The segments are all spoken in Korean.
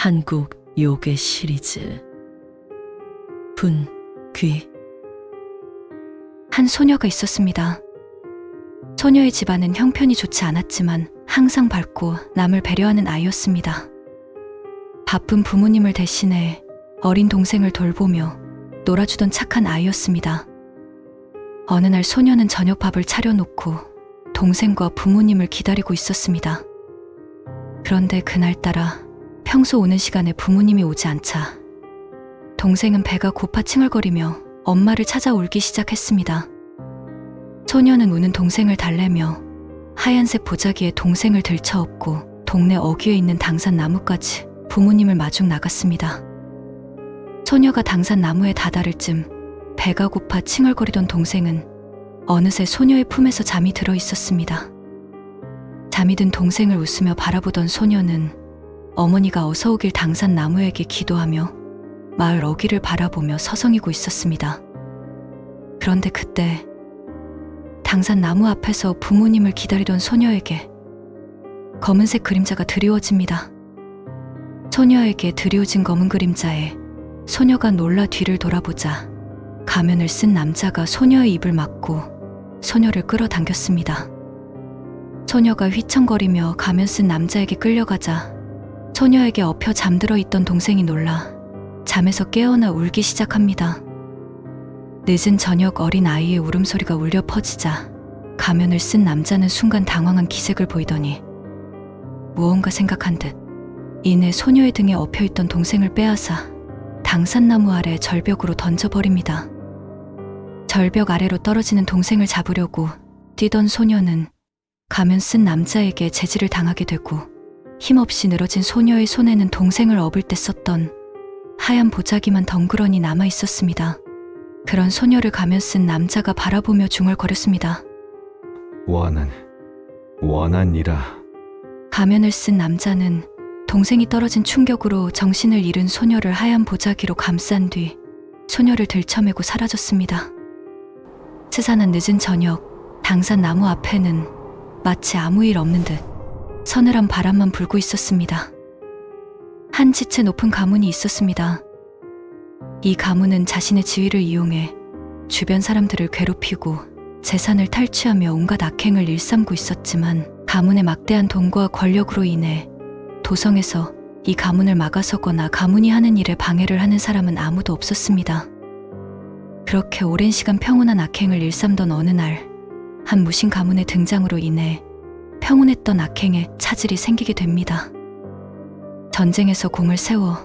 한국 요괴 시리즈 분, 귀, 한 소녀가 있었습니다. 소녀의 집안은 형편이 좋지 않았지만 항상 밝고 남을 배려하는 아이였습니다. 바쁜 부모님을 대신해 어린 동생을 돌보며 놀아주던 착한 아이였습니다. 어느 날 소녀는 저녁밥을 차려놓고 동생과 부모님을 기다리고 있었습니다. 그런데 그날따라 평소 오는 시간에 부모님이 오지 않자 동생은 배가 고파 칭얼거리며 엄마를 찾아 울기 시작했습니다. 소녀는 우는 동생을 달래며 하얀색 보자기에 동생을 들쳐업고 동네 어귀에 있는 당산 나무까지 부모님을 마중 나갔습니다. 소녀가 당산 나무에 다다를 쯤 배가 고파 칭얼거리던 동생은 어느새 소녀의 품에서 잠이 들어 있었습니다. 잠이 든 동생을 웃으며 바라보던 소녀는 어머니가 어서 오길 당산 나무에게 기도하며 마을 어귀를 바라보며 서성이고 있었습니다. 그런데 그때 당산 나무 앞에서 부모님을 기다리던 소녀에게 검은색 그림자가 드리워집니다. 소녀에게 드리워진 검은 그림자에 소녀가 놀라 뒤를 돌아보자 가면을 쓴 남자가 소녀의 입을 막고 소녀를 끌어당겼습니다. 소녀가 휘청거리며 가면 쓴 남자에게 끌려가자 소녀에게 엎여 잠들어 있던 동생이 놀라 잠에서 깨어나 울기 시작합니다. 늦은 저녁 어린 아이의 울음소리가 울려 퍼지자 가면을 쓴 남자는 순간 당황한 기색을 보이더니 무언가 생각한 듯 이내 소녀의 등에 엎여 있던 동생을 빼앗아 당산나무 아래 절벽으로 던져버립니다. 절벽 아래로 떨어지는 동생을 잡으려고 뛰던 소녀는 가면 쓴 남자에게 제지를 당하게 되고 힘없이 늘어진 소녀의 손에는 동생을 업을 때 썼던 하얀 보자기만 덩그러니 남아 있었습니다. 그런 소녀를 가면 쓴 남자가 바라보며 중얼거렸습니다. 원한, 원한이라. 가면을 쓴 남자는 동생이 떨어진 충격으로 정신을 잃은 소녀를 하얀 보자기로 감싼 뒤 소녀를 들쳐매고 사라졌습니다. 스산한 늦은 저녁, 당산 나무 앞에는 마치 아무 일 없는 듯 서늘한 바람만 불고 있었습니다. 한 지체 높은 가문이 있었습니다. 이 가문은 자신의 지위를 이용해 주변 사람들을 괴롭히고 재산을 탈취하며 온갖 악행을 일삼고 있었지만 가문의 막대한 돈과 권력으로 인해 도성에서 이 가문을 막아서거나 가문이 하는 일에 방해를 하는 사람은 아무도 없었습니다. 그렇게 오랜 시간 평온한 악행을 일삼던 어느 날, 한 무신 가문의 등장으로 인해 평온했던 악행에 차질이 생기게 됩니다. 전쟁에서 공을 세워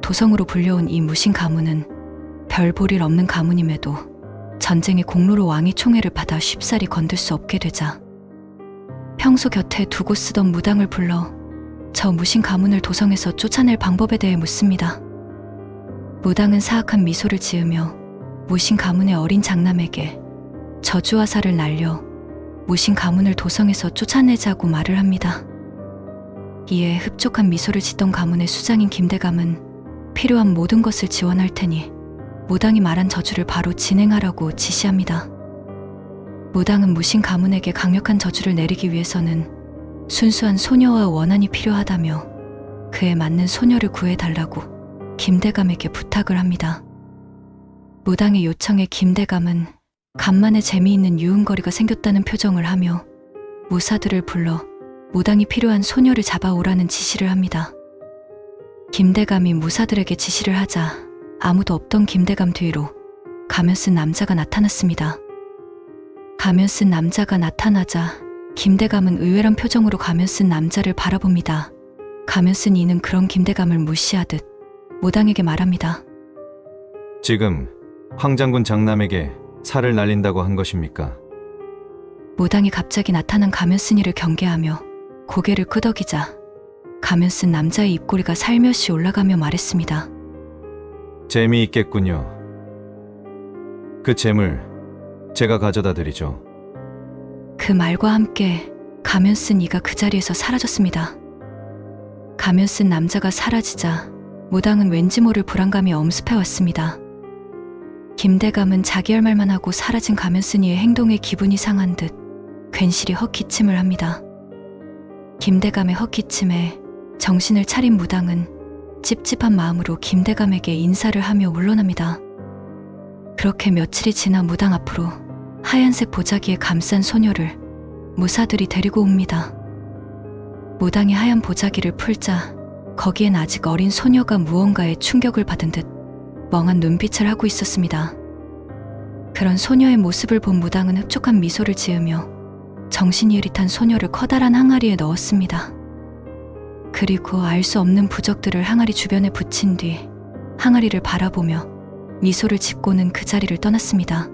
도성으로 불려온 이 무신 가문은 별 볼일 없는 가문임에도 전쟁의 공로로 왕의 총애를 받아 쉽사리 건들 수 없게 되자 평소 곁에 두고 쓰던 무당을 불러 저 무신 가문을 도성에서 쫓아낼 방법에 대해 묻습니다. 무당은 사악한 미소를 지으며 무신 가문의 어린 장남에게 저주화살을 날려 무신 가문을 도성에서 쫓아내자고 말을 합니다. 이에 흡족한 미소를 짓던 가문의 수장인 김대감은 필요한 모든 것을 지원할 테니 무당이 말한 저주를 바로 진행하라고 지시합니다. 무당은 무신 가문에게 강력한 저주를 내리기 위해서는 순수한 소녀와 원한이 필요하다며 그에 맞는 소녀를 구해달라고 김대감에게 부탁을 합니다. 무당의 요청에 김대감은 간만에 재미있는 유흥거리가 생겼다는 표정을 하며 무사들을 불러 무당이 필요한 소녀를 잡아오라는 지시를 합니다. 김대감이 무사들에게 지시를 하자 아무도 없던 김대감 뒤로 가면 쓴 남자가 나타났습니다. 가면 쓴 남자가 나타나자 김대감은 의외란 표정으로 가면 쓴 남자를 바라봅니다. 가면 쓴 이는 그런 김대감을 무시하듯 무당에게 말합니다. 지금 황 장군 장남에게 살을 날린다고 한 것입니까? 무당이 갑자기 나타난 가면 쓴 이를 경계하며 고개를 끄덕이자 가면 쓴 남자의 입꼬리가 살며시 올라가며 말했습니다. 재미있겠군요. 그 재물 제가 가져다 드리죠. 그 말과 함께 가면 쓴 이가 그 자리에서 사라졌습니다. 가면 쓴 남자가 사라지자 무당은 왠지 모를 불안감이 엄습해 왔습니다. 김대감은 자기 할 말만 하고 사라진 가면 쓴 이의 행동에 기분이 상한 듯 괜시리 헛기침을 합니다. 김대감의 헛기침에 정신을 차린 무당은 찝찝한 마음으로 김대감에게 인사를 하며 물러납니다. 그렇게 며칠이 지나 무당 앞으로 하얀색 보자기에 감싼 소녀를 무사들이 데리고 옵니다. 무당이 하얀 보자기를 풀자 거기엔 아직 어린 소녀가 무언가에 충격을 받은 듯 멍한 눈빛을 하고 있었습니다. 그런 소녀의 모습을 본 무당은 흡족한 미소를 지으며 정신이 흐릿한 소녀를 커다란 항아리에 넣었습니다. 그리고 알 수 없는 부적들을 항아리 주변에 붙인 뒤 항아리를 바라보며 미소를 짓고는 그 자리를 떠났습니다.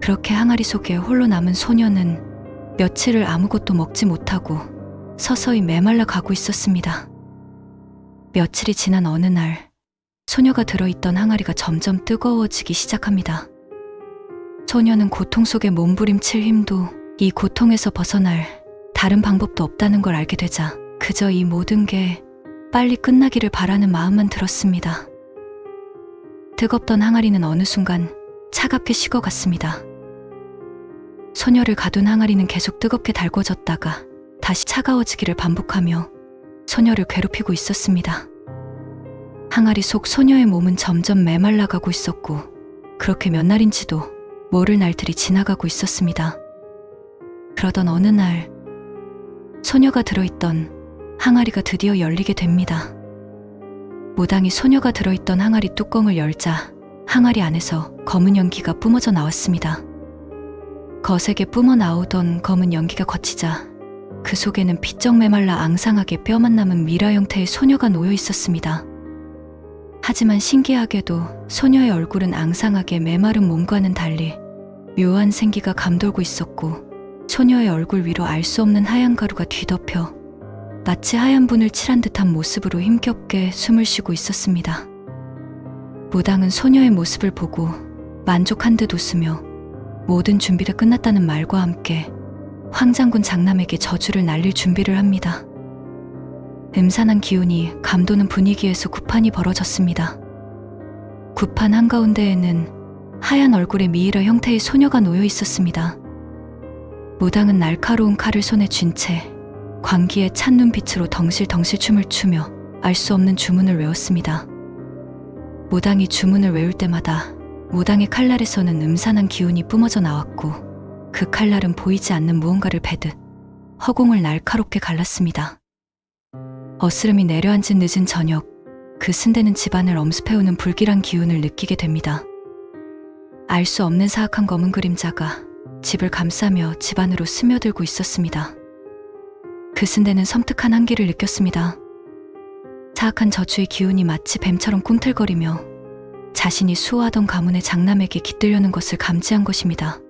그렇게 항아리 속에 홀로 남은 소녀는 며칠을 아무것도 먹지 못하고 서서히 메말라 가고 있었습니다. 며칠이 지난 어느 날, 소녀가 들어있던 항아리가 점점 뜨거워지기 시작합니다. 소녀는 고통 속에 몸부림칠 힘도 이 고통에서 벗어날 다른 방법도 없다는 걸 알게 되자 그저 이 모든 게 빨리 끝나기를 바라는 마음만 들었습니다. 뜨겁던 항아리는 어느 순간 차갑게 식어갔습니다. 소녀를 가둔 항아리는 계속 뜨겁게 달궈졌다가 다시 차가워지기를 반복하며 소녀를 괴롭히고 있었습니다. 항아리 속 소녀의 몸은 점점 메말라가고 있었고 그렇게 몇 날인지도 모를 날들이 지나가고 있었습니다. 그러던 어느 날 소녀가 들어있던 항아리가 드디어 열리게 됩니다. 무당이 소녀가 들어있던 항아리 뚜껑을 열자 항아리 안에서 검은 연기가 뿜어져 나왔습니다. 거세게 뿜어 나오던 검은 연기가 거치자 그 속에는 피쩍 메말라 앙상하게 뼈만 남은 미라 형태의 소녀가 놓여 있었습니다. 하지만 신기하게도 소녀의 얼굴은 앙상하게 메마른 몸과는 달리 묘한 생기가 감돌고 있었고 소녀의 얼굴 위로 알 수 없는 하얀 가루가 뒤덮여 마치 하얀 분을 칠한 듯한 모습으로 힘겹게 숨을 쉬고 있었습니다. 무당은 소녀의 모습을 보고 만족한 듯 웃으며 모든 준비가 끝났다는 말과 함께 황장군 장남에게 저주를 날릴 준비를 합니다. 음산한 기운이 감도는 분위기에서 구판이 벌어졌습니다. 구판 한가운데에는 하얀 얼굴의 미이라 형태의 소녀가 놓여 있었습니다. 무당은 날카로운 칼을 손에 쥔 채 광기에 찬 눈빛으로 덩실덩실 춤을 추며 알 수 없는 주문을 외웠습니다. 무당이 주문을 외울 때마다 무당의 칼날에서는 음산한 기운이 뿜어져 나왔고 그 칼날은 보이지 않는 무언가를 베듯 허공을 날카롭게 갈랐습니다. 어스름이 내려앉은 늦은 저녁, 그 순대는 집안을 엄습해오는 불길한 기운을 느끼게 됩니다. 알 수 없는 사악한 검은 그림자가 집을 감싸며 집 안으로 스며들고 있었습니다. 그 순대는 섬뜩한 한기를 느꼈습니다. 사악한 저주의 기운이 마치 뱀처럼 꿈틀거리며 자신이 수호하던 가문의 장남에게 깃들려는 것을 감지한 것입니다.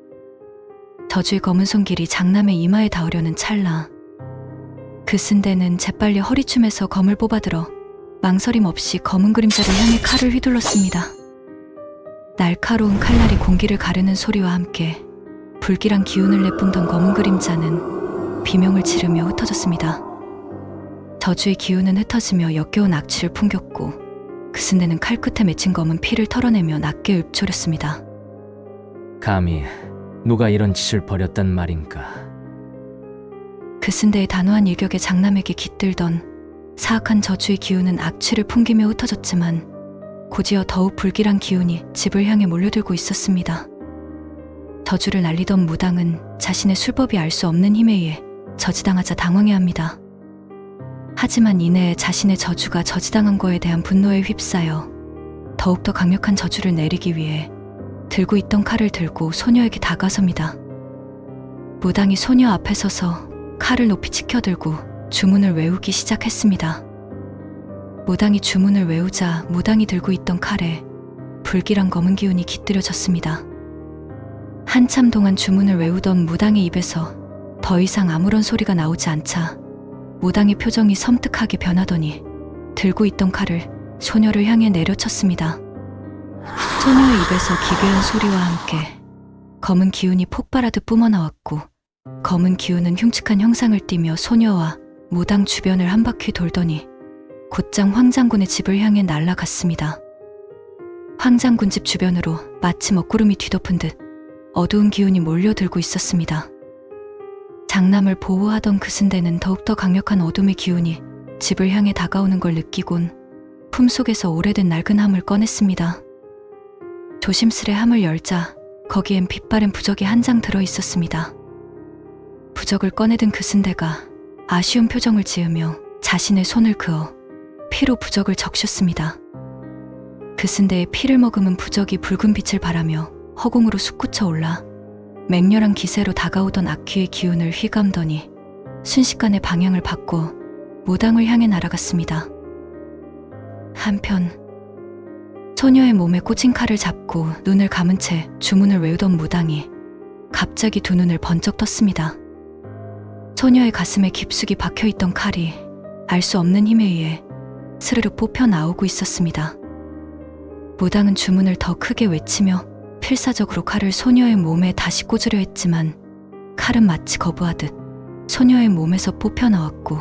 저주의 검은 손길이 장남의 이마에 닿으려는 찰나 그 쓴대는 재빨리 허리춤에서 검을 뽑아들어 망설임 없이 검은 그림자를 향해 칼을 휘둘렀습니다. 날카로운 칼날이 공기를 가르는 소리와 함께 불길한 기운을 내뿜던 검은 그림자는 비명을 지르며 흩어졌습니다. 저주의 기운은 흩어지며 역겨운 악취를 풍겼고 그 순대는 칼끝에 맺힌 검은 피를 털어내며 낮게 읊조렸습니다. 감히 누가 이런 짓을 벌였단 말인가? 그 순대의 단호한 일격에 장남에게 깃들던 사악한 저주의 기운은 악취를 풍기며 흩어졌지만 고지어 더욱 불길한 기운이 집을 향해 몰려들고 있었습니다. 저주를 날리던 무당은 자신의 술법이 알 수 없는 힘에 의해 저지당하자 당황해 합니다. 하지만 이내 자신의 저주가 저지당한 거에 대한 분노에 휩싸여 더욱더 강력한 저주를 내리기 위해 들고 있던 칼을 들고 소녀에게 다가섭니다. 무당이 소녀 앞에 서서 칼을 높이 치켜들고 주문을 외우기 시작했습니다. 무당이 주문을 외우자 무당이 들고 있던 칼에 불길한 검은 기운이 깃들여졌습니다. 한참 동안 주문을 외우던 무당의 입에서 더 이상 아무런 소리가 나오지 않자 무당의 표정이 섬뜩하게 변하더니 들고 있던 칼을 소녀를 향해 내려쳤습니다. 소녀의 입에서 기괴한 소리와 함께 검은 기운이 폭발하듯 뿜어나왔고 검은 기운은 흉측한 형상을 띠며 소녀와 무당 주변을 한 바퀴 돌더니 곧장 황장군의 집을 향해 날아갔습니다. 황장군 집 주변으로 마치 먹구름이 뒤덮은 듯 어두운 기운이 몰려들고 있었습니다. 장남을 보호하던 그 순대는 더욱더 강력한 어둠의 기운이 집을 향해 다가오는 걸 느끼곤 품속에서 오래된 낡은 함을 꺼냈습니다. 조심스레 함을 열자 거기엔 빛바랜 부적이 한 장 들어 있었습니다. 부적을 꺼내든 그 쓴대가 아쉬운 표정을 지으며 자신의 손을 그어 피로 부적을 적셨습니다. 그 쓴대에 피를 머금은 부적이 붉은 빛을 발하며 허공으로 솟구쳐 올라 맹렬한 기세로 다가오던 악귀의 기운을 휘감더니 순식간에 방향을 바꿔 무당을 향해 날아갔습니다. 한편 소녀의 몸에 꽂힌 칼을 잡고 눈을 감은 채 주문을 외우던 무당이 갑자기 두 눈을 번쩍 떴습니다. 소녀의 가슴에 깊숙이 박혀 있던 칼이 알 수 없는 힘에 의해 스르륵 뽑혀 나오고 있었습니다. 무당은 주문을 더 크게 외치며 필사적으로 칼을 소녀의 몸에 다시 꽂으려 했지만 칼은 마치 거부하듯 소녀의 몸에서 뽑혀 나왔고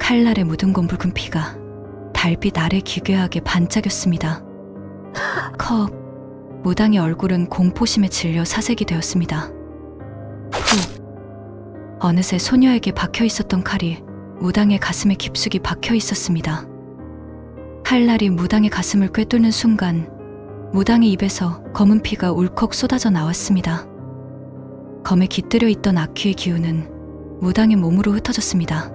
칼날에 묻은 건 붉은 피가 달빛 아래 기괴하게 반짝였습니다. 컵 무당의 얼굴은 공포심에 질려 사색이 되었습니다. 후 어느새 소녀에게 박혀 있었던 칼이 무당의 가슴에 깊숙이 박혀 있었습니다. 칼날이 무당의 가슴을 꿰뚫는 순간 무당의 입에서 검은 피가 울컥 쏟아져 나왔습니다. 검에 깃들여 있던 악귀의 기운은 무당의 몸으로 흩어졌습니다.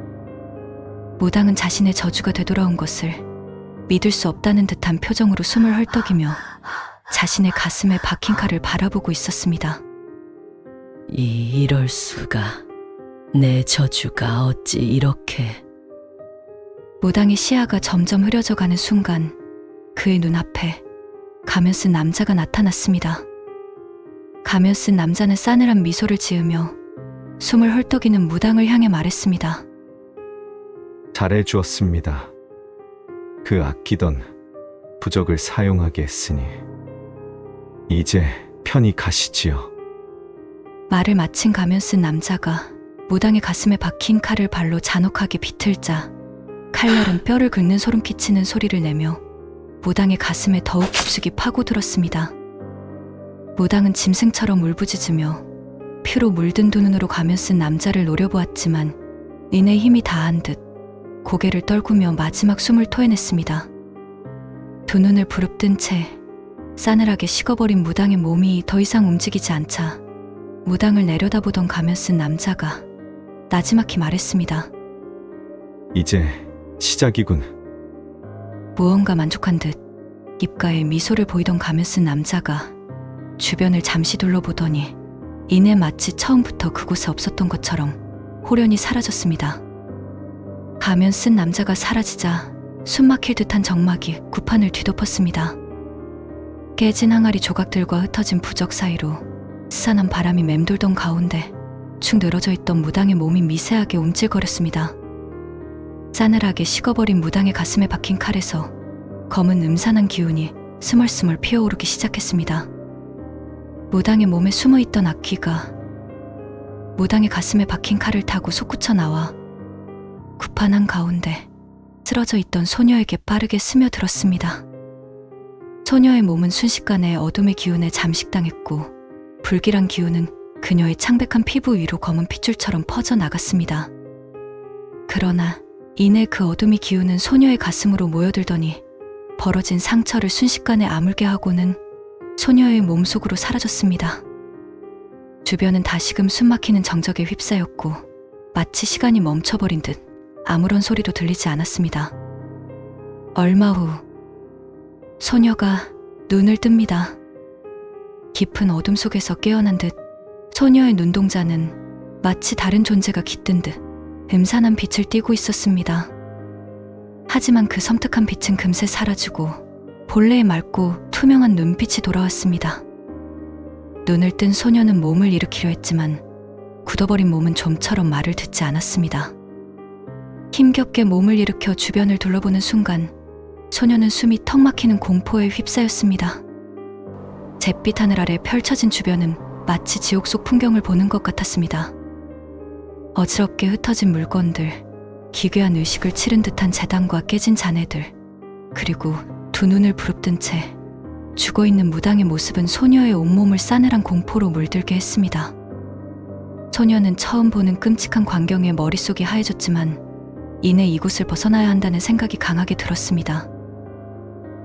무당은 자신의 저주가 되돌아온 것을 믿을 수 없다는 듯한 표정으로 숨을 헐떡이며 자신의 가슴에 박힌 칼을 바라보고 있었습니다. 이 이럴 수가. 내 저주가 어찌 이렇게 무당의 시야가 점점 흐려져 가는 순간 그의 눈앞에 가면 쓴 남자가 나타났습니다. 가면 쓴 남자는 싸늘한 미소를 지으며 숨을 헐떡이는 무당을 향해 말했습니다. 잘해 주었습니다. 그 아끼던 부적을 사용하게 했으니 이제 편히 가시지요. 말을 마친 가면 쓴 남자가 무당의 가슴에 박힌 칼을 발로 잔혹하게 비틀자 칼날은 뼈를 긁는 소름 끼치는 소리를 내며 무당의 가슴에 더욱 깊숙이 파고들었습니다. 무당은 짐승처럼 울부짖으며 피로 물든 두 눈으로 가면 쓴 남자를 노려보았지만 이내 힘이 다한 듯 고개를 떨구며 마지막 숨을 토해냈습니다. 두 눈을 부릅뜬 채 싸늘하게 식어버린 무당의 몸이 더 이상 움직이지 않자 무당을 내려다보던 가면 쓴 남자가 나지막히 말했습니다. 이제 시작이군. 무언가 만족한 듯 입가에 미소를 보이던 가면 쓴 남자가 주변을 잠시 둘러보더니 이내 마치 처음부터 그곳에 없었던 것처럼 호련히 사라졌습니다. 가면 쓴 남자가 사라지자 숨막힐 듯한 정막이 구판을 뒤덮었습니다. 깨진 항아리 조각들과 흩어진 부적 사이로 스산한 바람이 맴돌던 가운데 축 늘어져 있던 무당의 몸이 미세하게 움찔거렸습니다. 싸늘하게 식어버린 무당의 가슴에 박힌 칼에서 검은 음산한 기운이 스멀스멀 피어오르기 시작했습니다. 무당의 몸에 숨어 있던 악귀가 무당의 가슴에 박힌 칼을 타고 솟구쳐 나와 구판한 가운데 쓰러져 있던 소녀에게 빠르게 스며들었습니다. 소녀의 몸은 순식간에 어둠의 기운에 잠식당했고 불길한 기운은 그녀의 창백한 피부 위로 검은 핏줄처럼 퍼져 나갔습니다. 그러나 이내 그 어둠이 기우는 소녀의 가슴으로 모여들더니 벌어진 상처를 순식간에 아물게 하고는 소녀의 몸속으로 사라졌습니다. 주변은 다시금 숨막히는 정적에 휩싸였고 마치 시간이 멈춰버린 듯 아무런 소리도 들리지 않았습니다. 얼마 후 소녀가 눈을 뜹니다. 깊은 어둠 속에서 깨어난 듯 소녀의 눈동자는 마치 다른 존재가 깃든 듯 음산한 빛을 띠고 있었습니다. 하지만 그 섬뜩한 빛은 금세 사라지고 본래의 맑고 투명한 눈빛이 돌아왔습니다. 눈을 뜬 소녀는 몸을 일으키려 했지만 굳어버린 몸은 좀처럼 말을 듣지 않았습니다. 힘겹게 몸을 일으켜 주변을 둘러보는 순간 소녀는 숨이 턱 막히는 공포에 휩싸였습니다. 잿빛 하늘 아래 펼쳐진 주변은 마치 지옥 속 풍경을 보는 것 같았습니다. 어지럽게 흩어진 물건들, 기괴한 의식을 치른 듯한 재단과 깨진 잔해들, 그리고 두 눈을 부릅뜬 채 죽어 있는 무당의 모습은 소녀의 온몸을 싸늘한 공포로 물들게 했습니다. 소녀는 처음 보는 끔찍한 광경에 머릿속이 하얘졌지만 이내 이곳을 벗어나야 한다는 생각이 강하게 들었습니다.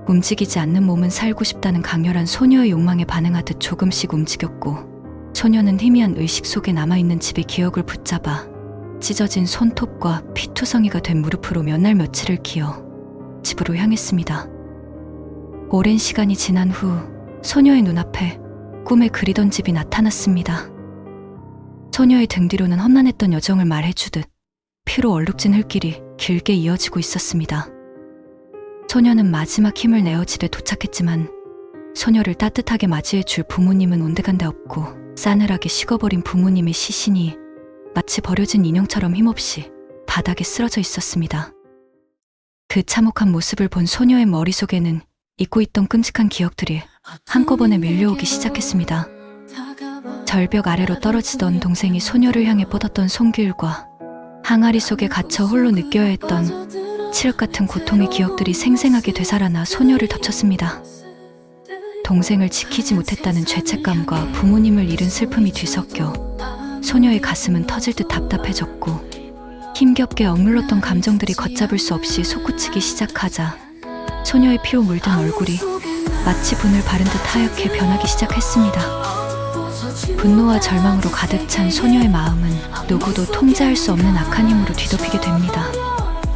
움직이지 않는 몸은 살고 싶다는 강렬한 소녀의 욕망에 반응하듯 조금씩 움직였고 소녀는 희미한 의식 속에 남아있는 집의 기억을 붙잡아 찢어진 손톱과 피투성이가 된 무릎으로 몇 날 며칠을 기어 집으로 향했습니다. 오랜 시간이 지난 후 소녀의 눈앞에 꿈에 그리던 집이 나타났습니다. 소녀의 등 뒤로는 험난했던 여정을 말해주듯 피로 얼룩진 흙길이 길게 이어지고 있었습니다. 소녀는 마지막 힘을 내어 집에 도착했지만 소녀를 따뜻하게 맞이해 줄 부모님은 온데간데 없고 싸늘하게 식어버린 부모님의 시신이 마치 버려진 인형처럼 힘없이 바닥에 쓰러져 있었습니다. 그 참혹한 모습을 본 소녀의 머릿속에는 잊고 있던 끔찍한 기억들이 한꺼번에 밀려오기 시작했습니다. 절벽 아래로 떨어지던 동생이 소녀를 향해 뻗었던 손길과 항아리 속에 갇혀 홀로 느껴야 했던 칠흑 같은 고통의 기억들이 생생하게 되살아나 소녀를 덮쳤습니다. 동생을 지키지 못했다는 죄책감과 부모님을 잃은 슬픔이 뒤섞여 소녀의 가슴은 터질 듯 답답해졌고 힘겹게 억눌렀던 감정들이 걷잡을 수 없이 솟구치기 시작하자 소녀의 피로 물든 얼굴이 마치 분을 바른 듯 하얗게 변하기 시작했습니다. 분노와 절망으로 가득 찬 소녀의 마음은 누구도 통제할 수 없는 악한 힘으로 뒤덮이게 됩니다.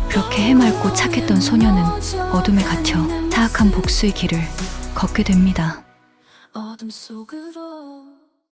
그렇게 해맑고 착했던 소녀는 어둠에 갇혀 사악한 복수의 길을 걷게 됩니다. 어둠 속으로